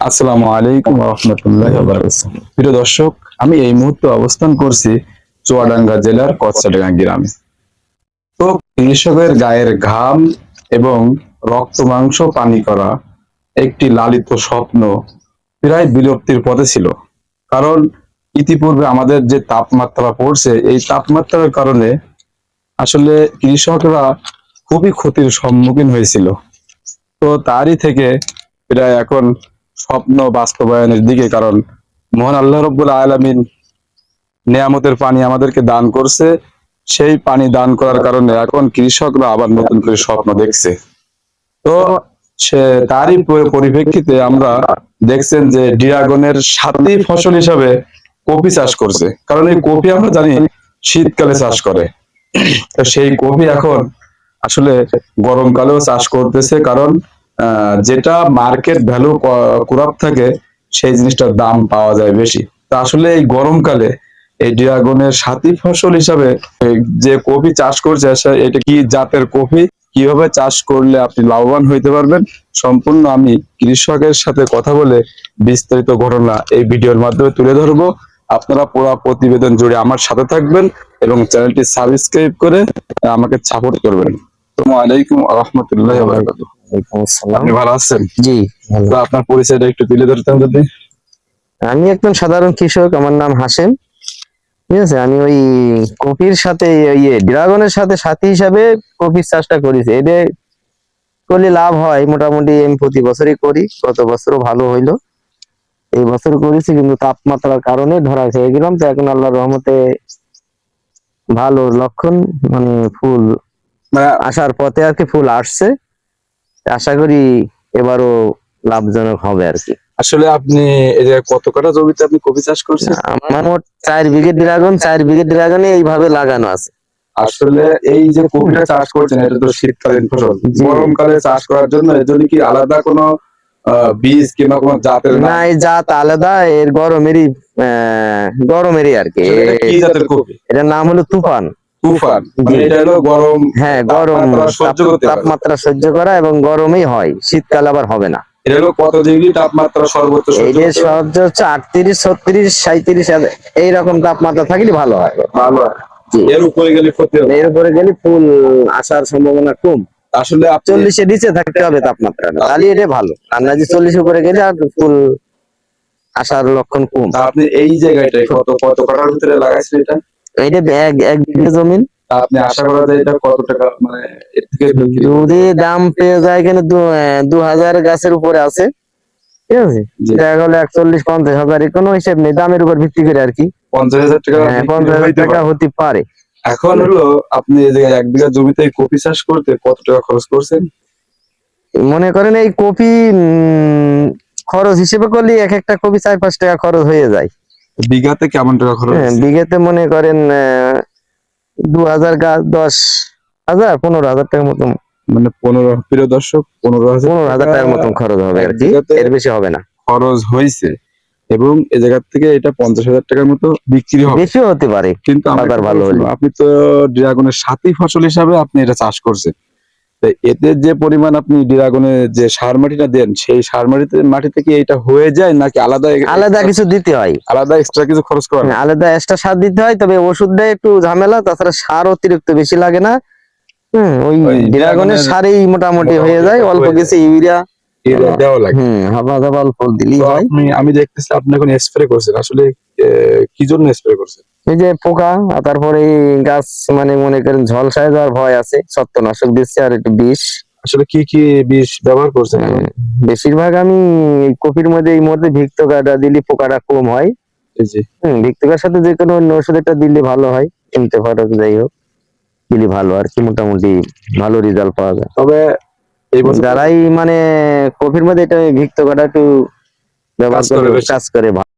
আসসালামু আলাইকুম রহমতুল্লাহ প্রিয় দর্শক, আমি এই মুহূর্তে অবস্থান করছি চুয়াডাঙ্গা জেলার কচ্ছাডাঙ্গা গ্রামে। তো কৃষকের গায়ের ঘাম এবং রক্ত, মাংস, পানি করা একটি লালিত স্বপ্ন প্রায় বিলুপ্তির পথে ছিল। কারণ ইতিপূর্বে আমাদের যে তাপমাত্রা পড়ছে, এই তাপমাত্রার কারণে আসলে কৃষকরা খুবই ক্ষতির সম্মুখীন হয়েছিল। তো তারই থেকে প্রায় এখন স্বপ্ন বাস্তবায়নের দিকে, কারণ মহান আল্লাহ রব্বুল আলামিন নিয়ামতের পানি আমাদেরকে দান করছে। সেই পানি দান করার কারণে এখন কৃষকরা আবার নতুন করে স্বপ্ন দেখছে। তো সে তারই পরিপ্রেক্ষিতে আমরা দেখছেন যে ড্রাগনের সাথী ফসল হিসাবে কপি চাষ করছে। কারণ এই কপি আমরা জানি শীতকালে চাষ করে। তো সেই কপি এখন আসলে গরমকালেও চাষ করতেছে, কারণ যেটা মার্কেট ভ্যালু কুরাপ থাকে সেই জিনিসটার দাম পাওয়া যায় বেশি। তা আসলে এই গরমকালে এই ড্রাগনের সাথী ফসল হিসাবে যে কফি চাষ করছে এটা কি জাতের কফি কীভাবে চাষ করলে আপনি লাভবান হইতে পারবেন? সম্পূর্ণ আমি কৃষকের সাথে কথা বলে বিস্তারিত ঘটনা এই ভিডিওর মাধ্যমে তুলে ধরবো। আপনারা পুরো প্রতিবেদন জুড়ে আমার সাথে থাকবেন এবং চ্যানেলটি সাবস্ক্রাইব করে আমাকে সাপোর্ট করবেন। আসসালামু আলাইকুম রহমতুল্লাহ ওয়ালাইকুম আসসালাম আপনি ভালো আছেন? জি তো আপনার পরিচয়টা একটু তুলে ধরতেন যদি। আমি একজন সাধারণ কৃষক আমার নাম হাসেম। ঠিক আছে আমি ওই কপির সাথে ইয়ে ড্রাগনের সাথে সাথী হিসাবে কপির চাষটা করেছি। এটা করলে লাভ হয় মোটামুটি আমি প্রতি বছরই করি। গত বছরও ভালো হইল। এই বছর করেছি কিন্তু তাপমাত্রার কারণে ধরা খেয়ে গেলাম। তো এখন আল্লাহর রহমতে ভালো লক্ষণ মানে ফুল মানে আসার পথে আর কি ফুল আসছে। আশা করি এবারও লাভজনক হবে আর কি। আসলে আপনি এই কত কাটা জমিতে আপনি কফি চাষ করছেন? আমার মোট চার বিঘে ড্রাগন চার বিঘে ড্রাগনে এইভাবে লাগানো আছে। আসলে এই যে কফিটা চাষ করছেন এটা তো শীতকালীন ফসল। গরমকালে চাষ করার জন্য এর জন্য কি আলাদা কোনো বীজ কিংবা কোনো জাতের না? এই জাত আলাদা এর গরমেরই আহ, গরমেরই আর কি। কি জাতের কফি এটার নাম হলো তুফান। তুফান মানে এটা হলো গরম হ্যাঁ গরম তাপমাত্রা সহ্য করা এবং গরমেই হয় শীতকাল আবার হবে না। এটা হলো কত ডিগ্রি তাপমাত্রা সর্বোচ্চ সহ্য এই যে করতে পারে? সহ্য হচ্ছে আটত্রিশ ছত্রিশ সাঁত্রিশ এইরকম তাপমাত্রা থাকলে ভালো হয়। ভালো জি। এর উপরে গেলে ক্ষতি হবে। এর উপরে গেলে ফুল আসার সম্ভাবনা কম। আসলে চল্লিশের নিচে থাকতে হবে তাপমাত্রা। তাহলে এটা ভালো। আর না যে চল্লিশ উপরে গেলে আর ফুল আসার লক্ষণ কম। আপনি এই জায়গাটায় কত কত কাটার ভিতরে লাগাইছেন এটা? এক এক বিঘে জমিন। আপনি আশা করা যায় এটা কত টাকা মানে এর থেকে যদি দাম পেয়ে যায় এখানে দু হাজার গাছের উপরে আছে। ঠিক আছে? জি। দেখা গেলো একচল্লিশ পঞ্চাশ হাজার এর কোনো হিসেব নেই দামের উপর ভিত্তি করে আর কি। পঞ্চাশ হাজার টাকা হ্যাঁ, পঞ্চাশ হাজার টাকা হতে পারে। এখন হলো আপনি এক বিঘা জমিতে কপি চাষ করতে কত টাকা খরচ করছেন? মনে করেন এই কপি উম, খরচ হিসেবে করলে এক একটা কপি চার পাঁচ টাকা খরচ হয়ে যায়। বিঘাতে কেমন টাকা খরচ হ্যাঁ, হচ্ছে? মনে করেন দু হাজার গাছ দশ হাজার পনেরো হাজার টাকার মতন। মানে পনেরো প্রিয় দর্শক পনেরো হাজার পনেরো হাজার টাকার মতন খরচ হবে আর কি। এর বেশি হবে না। খরচ হয়েছে। এবং এ জায়গা থেকে এটা পঞ্চাশ হাজার টাকার মতো বিক্রি হবে। বেশিও হতে পারে। কিন্তু আমার বাজার ভালো হলে। আপনি তো ড্রাগনের সাথী ফসল হিসাবে আপনি এটা চাষ করছেন। তো এতে যে পরিমাণ আপনি ড্রাগনে যে সার মাটিটা দেন সেই সার মাটিতে মাটি থেকে এটা হয়ে যায় নাকি আলাদা আলাদা কিছু দিতে হয়? আলাদা এক্সট্রা কিছু খরচ করেন হ্যাঁ, আলাদা এক্সট্রা সার দিতে হয় তবে ওষুধটা একটু ঝামেলা তাছাড়া সার অতিরিক্ত বেশি লাগে না। হুম ওই ড্রাগনের সারেই মোটামুটি হয়ে যায় অল্প কিছু ইউরিয়া। দেওয়া লাগে। হুম অল্প দিলেই হয়। আমি দেখতেছি আপনি এখন স্প্রে করছেন। আসলে কি জন্য স্প্রে করছেন? এই যে পোকা আর তারপরে গাছ মানে মনে করেন ঝলসায় যাওয়ার ভয় আছে ছত্রনাশক দিচ্ছে আর একটু বিষ। আসলে কি কি বিষ ব্যবহার করছেন? বেশিরভাগ আমি কপির মধ্যে এই মুহূর্তে ভিক্টোকাটা দিলে পোকাটা কম হয়। হম ভিক্টোকার সাথে যে কোনো অন্য ওষুধ একটা দিলে ভালো হয় কিনতে পারো যাই হোক। দিলে ভালো আর কি মোটামুটি ভালো রেজাল্ট পাওয়া যায়। তবে যারাই মানে কফির মধ্যে এটা ভিক্টোকাটা একটু ব্যবহার করে করে কাজ করে ভালো।